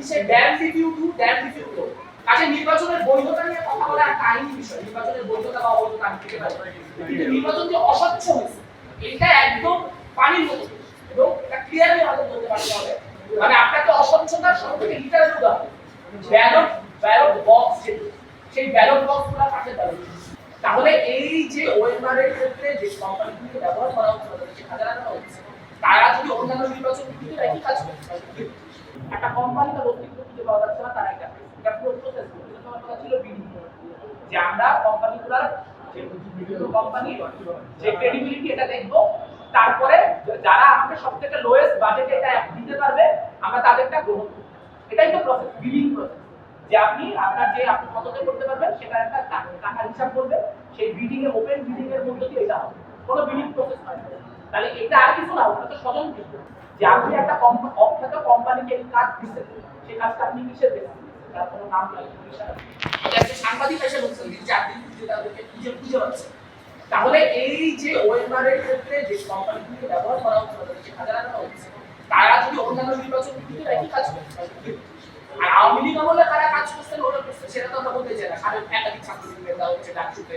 ইংলিশে damn if you do damn if you do কাজে নির্বাচনের বৈধতা নিয়ে কথা বলা একটা আইনি বিষয়। নির্বাচনের বৈধতা বা অবৈধতা আমি থেকে কিন্তু নির্বাচন যে অস্বচ্ছ হয়েছে, এটা একদম পানির মতো। এবং এটা ক্লিয়ারলি আমাদের বলতে পারতে হবে। মানে আপনাকে অস্বচ্ছতার সব থেকে লিটারের উদাহরণ ব্যালট ব্যালট বক্স যেগুলো, সেই ব্যালট বক্সগুলো কাছে ব্যালট তাহলে এই যে ওয়েমারের ক্ষেত্রে যে কোম্পানিগুলোকে ব্যবহার করা হচ্ছে হচ্ছে তারা যদি অন্যান্য নির্বাচন কাজ করতে তারপরে যারা আমাকে সব থেকে লোয়েস্ট বাজেটে এটা দিতে পারবে, আমরা তাদেরটা গ্রহণ করব। এটাই তো প্রসেস বিলিং প্রসেস যে আপনি আপনার যে আপনি কততে করতে পারবেন, সেটা একটা টাকা- টাকার হিসাব করবে সেই বিডিং এ ওপেন বিডিং এর মধ্যে দিয়ে এটা হবে। কোনো বিলিং প্রসেস হয় না। তাহলে এটা আর কিছু না, ওটা তো স্বতন্ত্র যে আপনি একটা অখ্যাত কোম্পানিকে এই কাজ দিচ্ছেন, সেই কাজটা আপনি কিসের বেসিস তার কোনো নাম নাই সাংবাদিক এসে বলছেন যে চার দিন তাদেরকে খুঁজে খুঁজে হচ্ছে। তাহলে এই যে ওয়েমারের ক্ষেত্রে যে কোম্পানিগুলোকে ব্যবহার করা হচ্ছে, তাদের যে কাজে লাগানো হচ্ছে, তারা যদি অন্যান্য নির্বাচন কিন্তু একই কাজ করতে আর আওয়ামী লীগ আমলে কারা কাজ করছেন ওরা করছে, সেটা তো আমরা বলতে চাই না। কারণ একাধিক ছাত্রলীগ নেতা হচ্ছে ডাকসুতে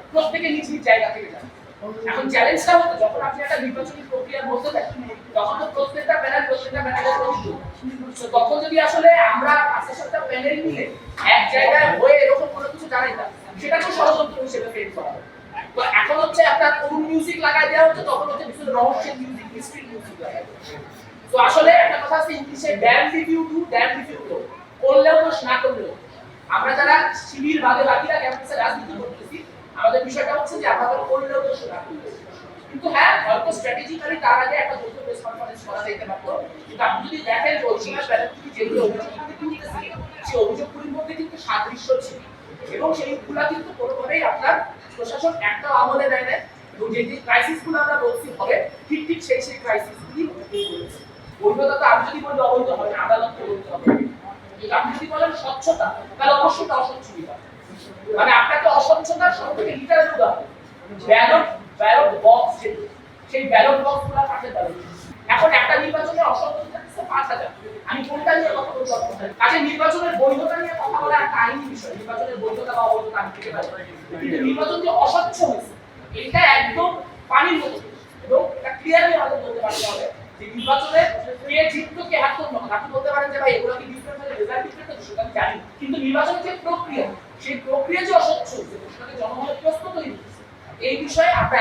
প্রত্যেকে নিজ নিজ জায়গা থেকে যান এখন চ্যালেঞ্জটা হতো, যখন আপনি একটা নির্বাচনী প্রক্রিয়ার মধ্যে থাকেন, তখন তো প্রত্যেকটা প্যানেল প্রত্যেকটা প্যানেলের প্রতিনিধি তো তখন যদি আসলে আমরা পাঁচটা সাতটা প্যানেল মিলে এক জায়গায় হয়ে এরকম কোনো কিছু জানাইতাম সেটা তো ষড়যন্ত্র হিসেবে ফেল করা তো এখন হচ্ছে আপনার কোন মিউজিক লাগাই দেওয়া হচ্ছে, তখন হচ্ছে ভীষণ রহস্যের মিউজিক হিস্ট্রি মিউজিক লাগাই তো আসলে একটা কথা আছে ইংলিশে damn if you do damn if you করলেও দোষ, না করলেও আমরা যারা শিবির বাদে বাকিরা ক্যাম্পাসে রাজনীতি করতেছি আমাদের বিষয়টা হচ্ছে যে আমাদের করলেও দোষ না কিন্তু হ্যাঁ হয়তো স্ট্র্যাটেজিক্যালি তার আগে একটা যৌথ প্রেস কনফারেন্স করা যেতে পারতো। কিন্তু আপনি যদি দেখেন যে ঐশিকা ব্যানার্জি যেগুলো সেই অভিযোগগুলির মধ্যে কিন্তু সাদৃশ্য ছিল। এবং সেইগুলা কিন্তু কোনোভাবেই আপনার প্রশাসন একটা আমলে নেয় না এবং যে যে ক্রাইসিসগুলো আমরা বলছি, হবে, ঠিক ঠিক সেই সেই ক্রাইসিসগুলি বৈধতা তো আমি যদি বলি, অবৈধ হবে আদালতকে বলতে হবে। আপনি যদি বলেন স্বচ্ছতা, তাহলে অবশ্যই তা অস্বচ্ছ বিভাগ মানে আপনাকে অস্বচ্ছতার সব থেকে লিটারের উদাহরণ ব্যালট ব্যালট বক্স সেই ব্যালট বক্সগুলো ব্যালট এখন একটা নির্বাচনে অসংখ্য থাকছে পাঁচ হাজার। আমি কোনটা নিয়ে কথা বলতে পারব। কাজে নির্বাচনের বৈধতা নিয়ে কথা বলা একটা আইনি বিষয়, নির্বাচনের বৈধতা বা অবৈধতা আমি থেকে পারি কিন্তু নির্বাচন যে অস্বচ্ছ হয়েছে, এটা একদম পানির মতো। এবং এটা ক্লিয়ারলি আমাদের বলতে পারতে হবে যে নির্বাচনে কে জিততো কে হারতো না আপনি বলতে পারেন যে ভাই, এগুলো কি ডিফারেন্ট রেজাল্ট ডিফারেন্ট হতো সেটা আমি জানি কিন্তু নির্বাচনের যে প্রক্রিয়া সেই প্রক্রিয়া যে অস্বচ্ছ হয়েছে সেটাকে জনগণের তৈরি এই বিষয়ে আমরা